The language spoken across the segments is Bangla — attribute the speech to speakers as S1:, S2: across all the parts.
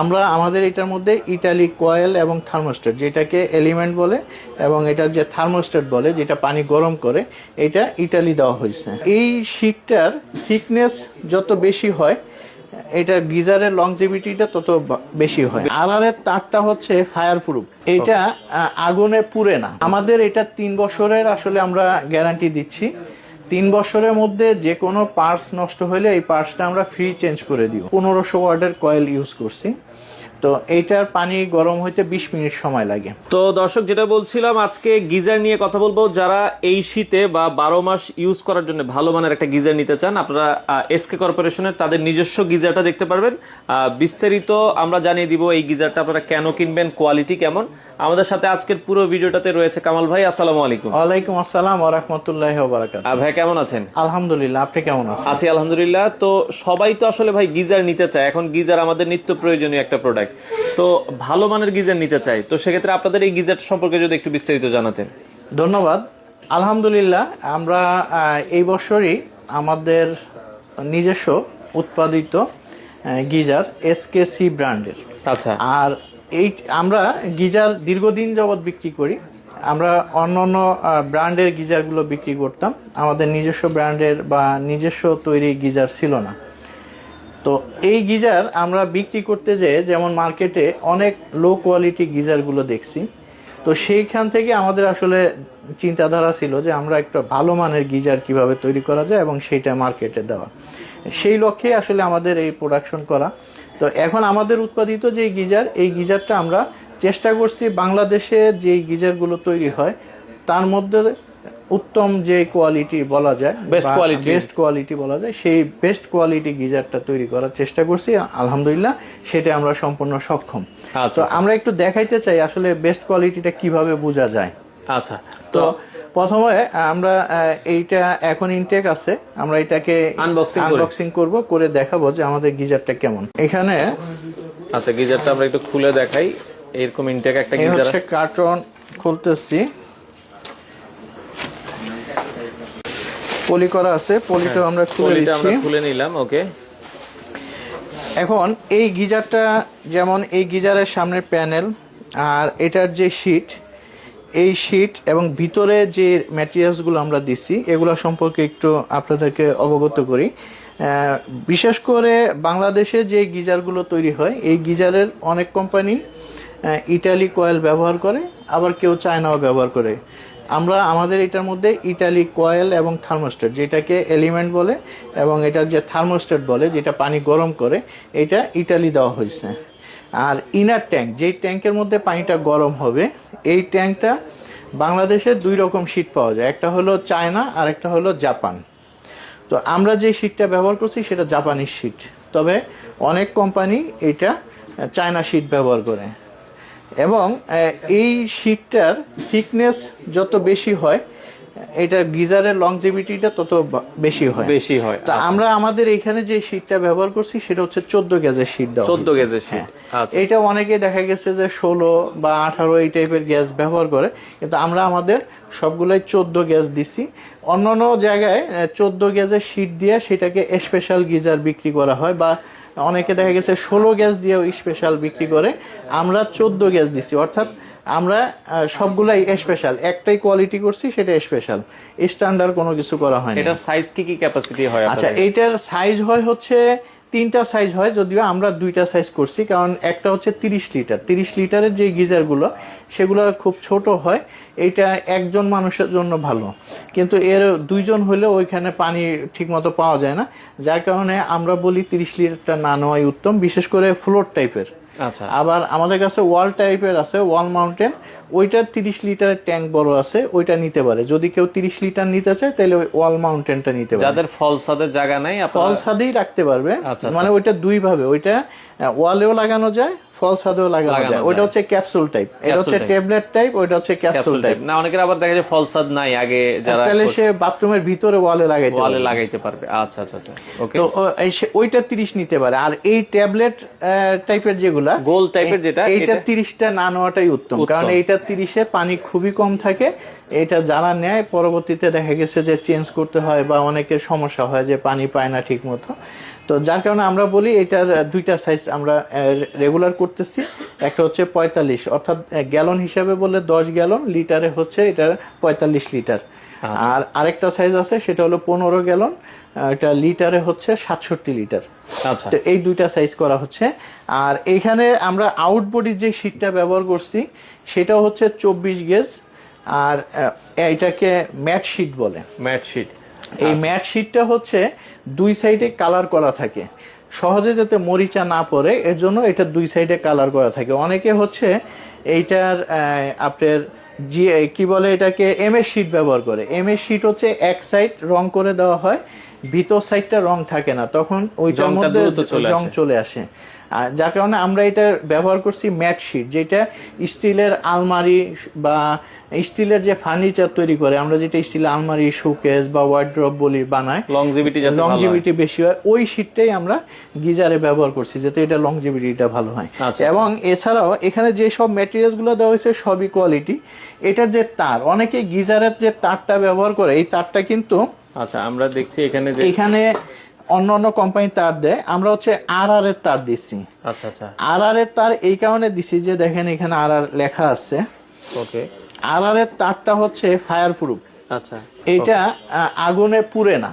S1: আমরা আমাদের এটার মধ্যে ইটালি কয়েল এবং থার্মোস্টেট যেটাকে এলিমেন্ট বলে এবং এটার যে থার্মোস্টেট বলে, যেটা পানি গরম করে, এটা ইটালি দেওয়া হয়েছে। এই শীটটার থিকনেস যত বেশি হয়, এটা গিজারের লংজিভিটিটা তত বেশি হয়। আলারের তারটা হচ্ছে ফায়ার প্রুফ এটা আগুনে পুড়ে না। আমাদের এটা তিন বছরের আসলে আমরা গ্যারান্টি দিচ্ছি। তিন বছরের মধ্যে যে কোনো পার্টস নষ্ট হলে এই পার্টসটা আমরা ফ্রি চেঞ্জ করে দিই পনেরোশো ওয়ার্ডের কয়েল ইউজ করছি। তো এইটার পানি গরম হইতে বিশ মিনিট সময় লাগে।
S2: তো দর্শক যেটা বলছিলাম আজকে গিজার নিয়ে কথা বলব। যারা এই শীতে বা বারো মাস ইউজ করার জন্য ভালো মানের একটা গিজার নিতে চান আপনারা এসকে কর্পোরেশনের তাদের নিজস্ব গিজারটা দেখতে পারবেন। বিস্তারিত আমরা জানিয়ে দিব এই গিজারটা আপনারা কেন কিনবেন কোয়ালিটি কেমন। আমাদের সাথে আজকের পুরো ভিডিওটাতে রয়েছে কামাল ভাই আসসালামু আলাইকুম।
S1: ওয়ালাইকুম আসসালাম ওরহমতুল্লাহ বারাকাত
S2: আহ, ভাই কেমন আছেন?
S1: আলহামদুলিল্লাহ আপনি কেমন আছেন?
S2: আছি আলহামদুলিল্লাহ। তো সবাই তো আসলে ভাই গিজার নিতে চায়। এখন গিজার আমাদের নিত্য প্রয়োজনীয় একটা প্রোডাক্ট তো ভালো মানের গিজার নিতে চাই। তো সেক্ষেত্রে আপনাদের এই গিজার সম্পর্কে যদি একটু বিস্তারিত জানাতেন।
S1: ধন্যবাদ। আলহামদুলিল্লাহ আমরা এই বছরই আমাদের নিজস্ব উৎপাদিত গিজার এসকেসি ব্র্যান্ডের।
S2: আচ্ছা।
S1: আর এই আমরা গিজার দীর্ঘদিন যাবৎ বিক্রি করি। আমরা অন্য অন্য ব্র্যান্ডের গিজারগুলো বিক্রি করতাম। আমাদের নিজস্ব ব্র্যান্ডের বা নিজস্ব তৈরি গিজার ছিল না। তো এই গিজার আমরা বিক্রি করতে যেয়ে যেমন মার্কেটে অনেক লো কোয়ালিটি গিজারগুলো দেখছি। তো সেইখান থেকে আমাদের আসলে চিন্তাধারা ছিল যে আমরা একটা ভালো মানের গিজার কীভাবে তৈরি করা যায় এবং সেইটা মার্কেটে দেওয়া। সেই লক্ষ্যে আসলে আমাদের এই প্রোডাকশন করা। তো এখন আমাদের উৎপাদিত যে গিজার, এই গিজারটা আমরা চেষ্টা করছি বাংলাদেশে যে গিজারগুলো তৈরি হয়, তার মধ্যে উত্তম যে কোয়ালিটি বলা যায়। বেস্ট কোয়ালিটি বলা যায় সেই বেস্ট কোয়ালিটি গিজারটা তৈরি করার চেষ্টা করছি। আলহামদুলিল্লাহ সেটা আমরা সম্পূর্ণ সক্ষম।
S2: আচ্ছা
S1: তো আমরা একটু দেখাইতে চাই আসলে বেস্ট কোয়ালিটিটা কীভাবে বোঝা যায়।
S2: আচ্ছা
S1: তো প্রথমে আমরা এইটা এখন ইনটেক আছে আমরা এটাকে আনবক্সিং করব করে দেখাবো যে আমাদের গিজারটা কেমন। এখানে
S2: আচ্ছা গিজারটা আমরা একটু খুলে দেখাই। এরকম ইনটেক একটা গিজার
S1: হচ্ছে কার্টন খুলতেছি। পলি করা আছে পলিটা আমরা খুলে
S2: পলিটা
S1: দিচ্ছি।
S2: আমরা খুলে নিলাম ওকে।
S1: এখন এই গিজারটা যেমন এই গিজারের সামনের প্যানেল আর এটার যে শীট এই শীট এবং ভিতরে যে ম্যাটেরিয়ালসগুলো আমরা দিচ্ছি এগুলো সম্পর্কে একটু আপনাদেরকে অবগত করি। বিশেষ করে বাংলাদেশে যে গিজারগুলো তৈরি হয় এই গিজারের অনেক কোম্পানি ইটালি কয়েল ব্যবহার করে আবার কেউ চায়নাও ব্যবহার করে। আমরা আমাদের এটার মধ্যে ইটালি কয়েল এবং থার্মোস্টেট যেটাকে এলিমেন্ট বলে এবং এটার যে থার্মোস্টেট বলে, যেটা পানি গরম করে, এটা ইটালি দেওয়া হয়েছে। আর ইনার ট্যাঙ্ক, যেই ট্যাঙ্কের মধ্যে পানিটা গরম হবে, এই ট্যাঙ্কটা বাংলাদেশে দুই রকম শীট পাওয়া যায়, একটা হলো চায়না আর একটা হলো জাপান। তো আমরা যে শীটটা ব্যবহার করছি সেটা জাপানিজ শীট তবে অনেক কোম্পানি এটা চায়না শীট ব্যবহার করে। এবং এই শীটটার থিকনেস যত বেশি হয় এটা গিজারের লংজিভিটিটা তত বেশি হয়
S2: বেশি হয়
S1: তা আমরা আমাদের এখানে যে শীটটা ব্যবহার করছি সেটা হচ্ছে চোদ্দ গ্যাসের শীট দেওয়া
S2: 14
S1: হয়েছে।
S2: গ্যাসের sheet,
S1: হ্যাঁ।
S2: আচ্ছা।
S1: এটা অনেকে দেখা গেছে যে ষোলো বা আঠারো এই টাইপের গ্যাস ব্যবহার করে কিন্তু আমরা আমাদের সবগুলাই চোদ্দ গ্যাস দিছি অন্যান্য জায়গায় চোদ্দ গ্যাসের শিট দিয়ে সেটাকে স্পেশাল গিজার বিক্রি করা হয় বা অনেকে দেখা গেছে ষোলো গ্যাস দিয়েও স্পেশাল বিক্রি করে। আমরা চোদ্দ গ্যাস দিছি অর্থাৎ আমরা সবগুলাই স্পেশাল একটাই কোয়ালিটি করছি সেটা স্পেশাল স্ট্যান্ডার্ড কোনো কিছু করা হয়
S2: এটার সাইজ কি কি ক্যাপাসিটি হয়
S1: আচ্ছা এটার সাইজ হয় হচ্ছে তিনটা সাইজ হয়, যদিও আমরা দুইটা সাইজ করছি, কারণ একটা হচ্ছে তিরিশ লিটার তিরিশ লিটারের যে গিজারগুলো সেগুলো খুব ছোট হয় এটা একজন মানুষের জন্য ভালো। কিন্তু এর দুইজন হলে ওইখানে পানি ঠিকমতো পাওয়া যায় না, যার কারণে আমরা বলি তিরিশ লিটারটা না নেওয়াই উত্তম, বিশেষ করে ফ্লোর টাইপের আবার আমাদের কাছে ওয়াল টাইপের আছে ওয়াল মাউন্টেন। ওইটার তিরিশ লিটারের ট্যাঙ্ক বড় আছে ওইটা নিতে পারে। যদি কেউ তিরিশ লিটার নিতে চায় তাহলে ওই ওয়াল মাউন্টেনটা নিতে পারে।
S2: যাদের ফল সাদের জায়গা নাই
S1: ফল
S2: আপনারা
S1: ছাদেই রাখতে পারবে।
S2: আচ্ছা,
S1: মানে ওইটা দুই ভাবে ওইটা ওয়ালেও লাগানো যায় ফল ছাদেও লাগানো যায়। হচ্ছে ক্যাপসুল টাইপ এটা হচ্ছে ট্যাবলেট টাইপ হচ্ছে ক্যাপসুল টাইপ
S2: না অনেকের আবার দেখা যায় ফল সাদ নাই আগে যারা
S1: তাহলে সে বাথরুমের ভিতরে ওয়ালে লাগাইতে
S2: ওয়ালে লাগাইতে পারবে। আচ্ছা আচ্ছা আচ্ছা। ওকে
S1: তো ওইটা তিরিশ নিতে পারে। আর এই ট্যাবলেট টাইপের যেগুলা
S2: গোল টাইপের যেটা,
S1: এইটা
S2: এটা-
S1: তিরিশটা না নেওয়াটাই উত্তম। কারণ এইটা তিরিশে পানি খুবই কম থাকে। এটা যারা নেয় পরবর্তীতে দেখা গেছে যে চেঞ্জ করতে হয় বা অনেকের সমস্যা হয় যে পানি পায় না ঠিক মতো তো যার কারণে আমরা বলি এটার দুইটা সাইজ আমরা রেগুলার করতেছি। একটা হচ্ছে পঁয়তাল্লিশ অর্থাৎ গ্যালন হিসাবে বললে দশ গ্যালন লিটারে হচ্ছে এটার পঁয়তাল্লিশ লিটার আর আরেকটা সাইজ আছে সেটা হলো পনেরো গ্যালন এটা লিটারে হচ্ছে সাতষট্টি লিটার
S2: আচ্ছা।
S1: তো এই দুইটা সাইজ করা হচ্ছে। আর এইখানে আমরা আউটবডির যে শীটটা ব্যবহার করছি সেটা হচ্ছে চব্বিশ গেজ আর এটাকে ম্যাট শীট বলে।
S2: ম্যাট শিট
S1: এই ম্যাট শীটটা হচ্ছে দুই সাইডে কালার করা থাকে। সহজে যাতে মরিচা না পড়ে এর জন্য এটা দুই সাইডে কালার করা থাকে। অনেকে হচ্ছে এইটার আপনার জি কি বলে এটাকে এম এস শিট ব্যবহার করে। এম এস শিট হচ্ছে এক সাইড রং করে দেওয়া হয় ভিতর সাইডটা রং থাকে না। তখন ওইটার মধ্যে রং চলে আসে। আর যার কারণে আমরা এটা ব্যবহার করছি ম্যাট শিট যেটা স্টিলের আলমারি বা স্টিলের যে ফার্নিচার তৈরি করে আমরা যেটা স্টিলের আলমারি শোকেস বা ওয়ার্ড্রপ বলি বানাই
S2: লংজিভিটি হয়।
S1: লংজিভিটি বেশি হয় ওই শিটটাই আমরা গিজারে ব্যবহার করছি যাতে এটা লংজিভিটিটা ভালো হয়।
S2: আচ্ছা,
S1: এবং এছাড়াও এখানে যে সব ম্যাটেরিয়ালসগুলো দেওয়া হয়েছে সবই কোয়ালিটি এটার যে তার অনেকে গিজারের যে তারটা ব্যবহার করে এই তারটা কিন্তু
S2: আচ্ছা আমরা দেখছি এখানে
S1: এখানে অন্য অন্য কোম্পানি তার দেয়। আমরা হচ্ছে আর আর এর তার দিচ্ছি
S2: আচ্ছা আচ্ছা।
S1: আর আর এর তার এই কারণে দিছি যে দেখেন এখানে আর আর লেখা আছে।
S2: ওকে
S1: আর আর এর তারটা হচ্ছে ফায়ার প্রুফ
S2: আচ্ছা
S1: এটা আগুনে পুড়ে না।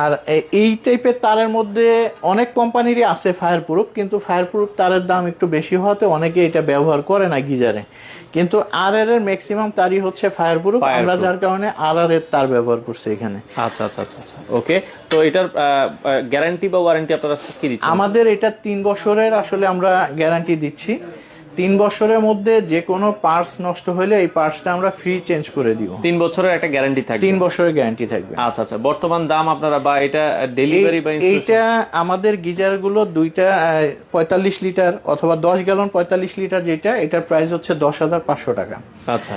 S1: আর এই টাইপের তারের মধ্যে অনেক কোম্পানিরই আছে ফায়ার প্রুফ কিন্তু ফায়ার প্রুফ তারের দাম একটু বেশি হওয়াতে অনেকে এটা ব্যবহার করে না গিজারে। কিন্তু আর এর ম্যাক্সিমাম তারই হচ্ছে ফায়ার প্রুফ আমরা যার কারণে আর আর এর তার ব্যবহার করছি এখানে।
S2: আচ্ছা আচ্ছা আচ্ছা আচ্ছা। ওকে তো এটার গ্যারান্টি বা ওয়ারেন্টি আপনারা কি দিচ্ছেন?
S1: আমাদের এটা তিন বছরের আসলে আমরা গ্যারান্টি দিচ্ছি। তিন বছরের মধ্যে যে কোনো পার্টস নষ্ট হলে এই পার্টসটা আমরা ফ্রি চেঞ্জ করে দিব।
S2: তিন বছরের একটা গ্যারান্টি থাকবে।
S1: তিন বছরের গ্যারান্টি থাকবে।
S2: আচ্ছা আচ্ছা বর্তমান দাম আপনারা বা এটা ডেলিভারি বা
S1: এইটা আমাদের গিজারগুলো দুইটা পঁয়তাল্লিশ লিটার অথবা দশ গ্যালন পঁয়তাল্লিশ লিটার যেটা এটার প্রাইস হচ্ছে দশ হাজার পাঁচশো টাকা।
S2: আচ্ছা।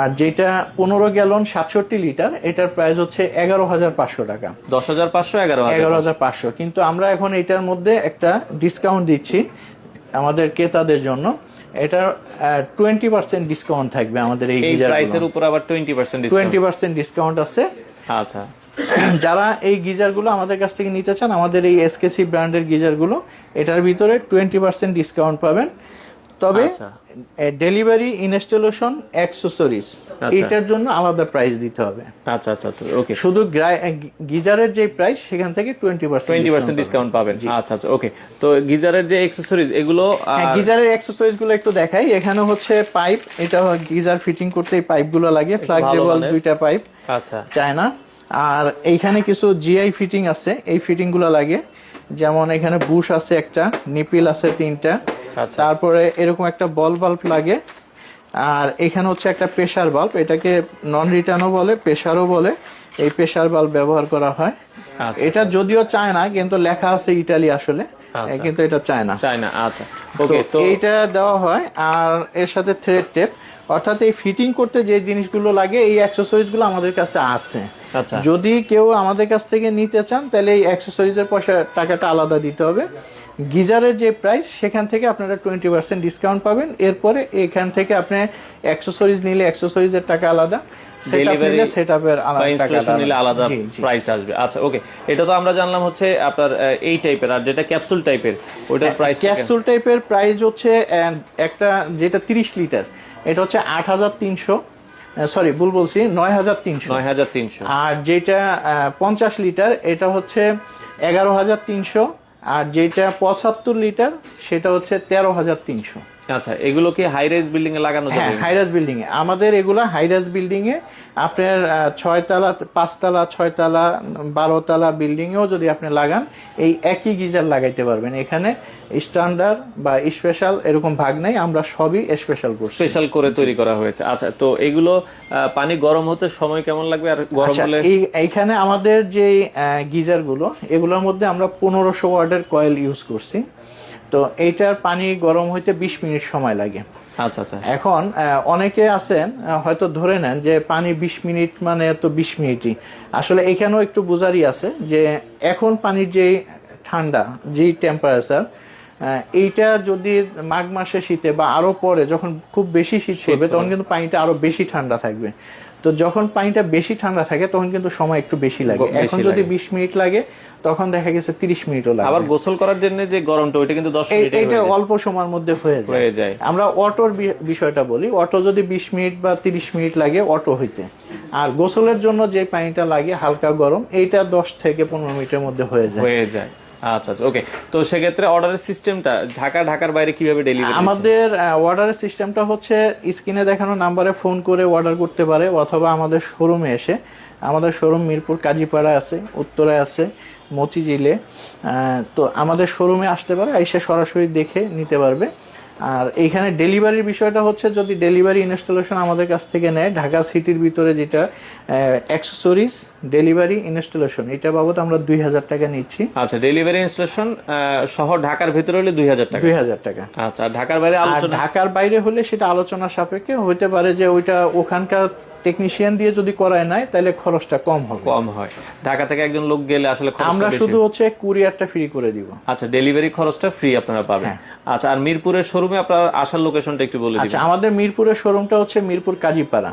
S1: আর যেটা পনেরো গ্যালন সাতষট্টি লিটার এটার প্রাইস হচ্ছে এগারো হাজার পাঁচশো টাকা।
S2: দশ হাজার পাঁচশো এগারো
S1: এগারো হাজার পাঁচশো। কিন্তু আমরা এখন এটার মধ্যে একটা ডিসকাউন্ট দিচ্ছি আমাদের ক্রেতাদের জন্য। এটার টোয়েন্টি পার্সেন্ট ডিসকাউন্ট থাকবে আমাদের এই
S2: এই
S1: গিজার
S2: প্রাইসের উপর আবার twenty percent
S1: twenty percent discount আছে।
S2: আচ্ছা।
S1: যারা এই গিজারগুলো আমাদের কাছ থেকে নিতে চান আমাদের এই এসকেসি ব্র্যান্ডের গিজারগুলো এটার ভিতরে টোয়েন্টি পার্সেন্ট ডিসকাউন্ট পাবেন। তবে। Delivery installation accessories. এইটার জন্য আলাদা প্রাইস দিতে হবে।
S2: আচ্ছা আচ্ছা আচ্ছা ওকে
S1: শুধু গিজারের যে প্রাইস সেখান থেকে twenty percent
S2: twenty percent discount পাবেন। আচ্ছা আচ্ছা ওকে তো গিজারের যে এক্সেসরিজ এগুলো আর-
S1: গিজারের অ্যাক্সেসরিজগুলো একটু দেখাই। এখানে হচ্ছে পাইপ এটা গিজার ফিটিং করতে এই পাইপগুলো লাগে। ফ্লেক্সিবল দুইটা পাইপ
S2: আচ্ছা।
S1: চায়না। আর এইখানে কিছু জিআই ফিটিং আছে। এই ফিটিংগুলো লাগে। যেমন এখানে বুশ আছে একটা নিপিল আছে তিনটা। তারপরে এরকম একটা বল বাল্ব লাগে আর এখানে হচ্ছে একটা প্রেশার বাল্ব এটাকে নন রিটার্নও বলে প্রেশারও বলে এই প্রেশার বাল্ব ব্যবহার করা হয়
S2: আচ্ছা।
S1: এটা যদিও চায় না কিন্তু লেখা আছে ইটালি আসলে
S2: আচ্ছা।
S1: কিন্তু এটা চায় না
S2: চায় না আচ্ছা ওকে তো
S1: এইটা দেওয়া হয় আর এর সাথে থ্রেড টেপ অর্থাৎ এই ফিটিং করতে যে জিনিসগুলো লাগে এই অ্যাক্সেসরিজগুলো আমাদের কাছে আছে।
S2: আচ্ছা।
S1: যদি কেউ আমাদের কাছ থেকে নিতে চান তাহলে এই অ্যাক্সেসরিজের পয়সা টাকাটা আলাদা দিতে হবে। গিজারের যে প্রাইস সেখান থেকে আপনারা টোয়েন্টি পার্সেন্ট ডিসকাউন্ট পাবেন। এরপরে এখান থেকে আপনি অ্যাক্সেসরিজ নিলে অ্যাক্সেসরিজের টাকা আলাদা। আলাদা টাকা
S2: নিলে আলাদা।
S1: জি, জি।
S2: প্রাইস আসবে। আচ্ছা ওকে এটা তো আমরা জানলাম হচ্ছে আপনার এই টাইপের আর যেটা ক্যাপসুল টাইপের ওটার প্রাইস
S1: ক্যাপসুল টাইপের প্রাইস হচ্ছে একটা যেটা তিরিশ লিটার এটা হচ্ছে আট হাজার তিনশো সরি ভুল বলছি নয় হাজার তিনশো।
S2: নয় হাজার তিনশো।
S1: আর যেটা পঞ্চাশ লিটার এটা হচ্ছে এগারো হাজার তিনশো আর যেটা পঁচাত্তর লিটার সেটা হচ্ছে তেরো হাজার তিনশো।
S2: আচ্ছা এগুলো কি হাই রাইজ বিল্ডিং এ লাগানো
S1: হ্যাঁ
S2: যাবে
S1: হাইরাস বিল্ডিং এ। আমাদের এগুলা হাইরাস বিল্ডিং এ আপনার ছয়তলা পাঁচতলা ছয়তলা বারোতলা বিল্ডিং এও যদি আপনি লাগান এই একই গিজার লাগাইতে পারবেন। এখানে স্ট্যান্ডার্ড বা স্পেশাল এরকম ভাগ নেই আমরা সবই স্পেশাল করছি।
S2: স্পেশাল করে তৈরি করা হয়েছে। আচ্ছা তো এগুলো পানি গরম হতে সময় কেমন লাগবে? আর গরম
S1: আচ্ছা
S2: হলে?
S1: এই এইখানে আমাদের যে গিজারগুলো এগুলোর মধ্যে আমরা পনেরোশো ওয়ার্ডের কয়েল ইউজ করছি। তো এইটার পানি গরম হইতে বিশ মিনিট সময় লাগে।
S2: আচ্ছা আচ্ছা।
S1: এখন অনেকে আছেন হয়তো ধরে নেন যে পানি বিশ মিনিট মানে তো বিশ মিনিটই। আসলে এখানেও একটু বোঝারই আছে যে এখন পানির যে ঠান্ডা যেই টেম্পারেচার এইটা যদি মাঘ মাসে শীতে বা আরও পরে যখন খুব বেশি শীত পড়বে তখন কিন্তু পানিটা আরও বেশি ঠান্ডা থাকবে। তো যখন পানিটা বেশি ঠান্ডা থাকে তখন কিন্তু সময় একটু বেশি লাগে। এখন যদি
S2: লাগে।
S1: বিশ মিনিট লাগে তখন দেখা গেছে তিরিশ মিনিটও লাগে।
S2: আবার গোসল করার জন্য যে গরমটা ওইটা কিন্তু দশ মিনিটে
S1: এইটা অল্প সময়ের মধ্যে হয়ে যায়।
S2: হয়ে যায়।
S1: আমরা অটোর বিষয়টা বলি অটো যদি বিশ মিনিট বা তিরিশ মিনিট লাগে অটো হইতে। আর গোসলের জন্য যে পানিটা লাগে হালকা গরম এইটা দশ থেকে পনেরো মিনিটের মধ্যে হয়ে যায়।
S2: হয়ে যায়। আচ্ছা আচ্ছা ওকে তো সেক্ষেত্রে অর্ডারের সিস্টেমটা ঢাকা, ঢাকার বাইরে
S1: আমাদের অর্ডারের সিস্টেমটা হচ্ছে স্ক্রিনে দেখানো নাম্বারে ফোন করে অর্ডার করতে পারে অথবা আমাদের শোরুমে এসে। আমাদের শোরুম মিরপুর কাজীপাড়া আছে উত্তরায় আছে, মতিঝিলে। তো আমাদের শোরুমে আসতে পারে, এসে সরাসরি দেখে নিতে পারবে। আর এইখানে ডেলিভারির বিষয়টা হচ্ছে যদি ডেলিভারি ইনস্টলেশন আমাদের কাছ থেকে নেয় ঢাকা সিটির ভিতরে যেটা অ্যাক্সেসরিজ ডেলিভারি ইনস্টলেশন এটা বাবদ আমরা দুই হাজার টাকা নিচ্ছি।
S2: আচ্ছা ডেলিভারি ইনস্টলেশন শহর ঢাকার ভিতরে হলে দুই হাজার টাকা।
S1: দুই হাজার টাকা।
S2: আচ্ছা ঢাকার বাইরে
S1: ঢাকার বাইরে হলে সেটা আলোচনা সাপেক্ষে হইতে পারে যে ওইটা ওখানকার টেকনিশিয়ান দিয়ে যদি করায় নাই তাহলে খরচটা কম হবে।
S2: কম হয়। ঢাকা থেকে একজন লোক গেলে আসলে
S1: আমরা শুধু হচ্ছে কুরিয়ারটা ফ্রি করে দিব।
S2: আচ্ছা ডেলিভারি খরচটা ফ্রি আপনারা পাবেন।
S1: হ্যাঁ।
S2: আচ্ছা আর মিরপুরের শোরুমে আপনার আসার লোকেশনটা একটু বলে
S1: আচ্ছা আমাদের মিরপুরের শোরুমটা হচ্ছে মিরপুর কাজীপাড়া।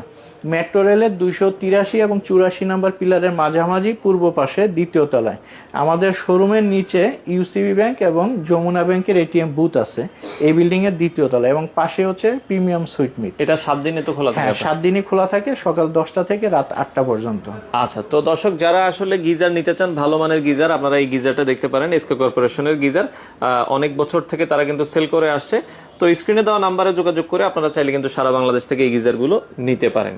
S1: মেট্রো রেলের দুইশো তিরাশি এবং চুরাশি নম্বর পিলারের মাঝামাঝি পূর্ব পাশে দ্বিতীয় তলায়। আমাদের শোরুমের নিচে ইউসিবি ব্যাংক এবং যমুনা ব্যাংকের এটিএম বুথ আছে এই বিল্ডিং এর দ্বিতীয় তলায় এবং পাশে হচ্ছে প্রিমিয়াম সুইট মিট
S2: এটা সাত দিনে তো খোলা থাকে
S1: হ্যাঁ সাত দিনই খোলা থাকে সকাল দশটা থেকে রাত আটটা পর্যন্ত।
S2: আচ্ছা তো দর্শক, যারা আসলে গিজার নিতে চান, ভালো মানের গিজার, আপনারা এই গিজারটা দেখতে পারেন এসকে কর্পোরেশনের গিজার। অনেক বছর থেকে তারা কিন্তু সেল করে আসছে। তো স্ক্রিনে দেওয়া নাম্বারে যোগাযোগ করে আপনারা চাইলে কিন্তু সারা বাংলাদেশ থেকে এই গিজারগুলো নিতে পারেন।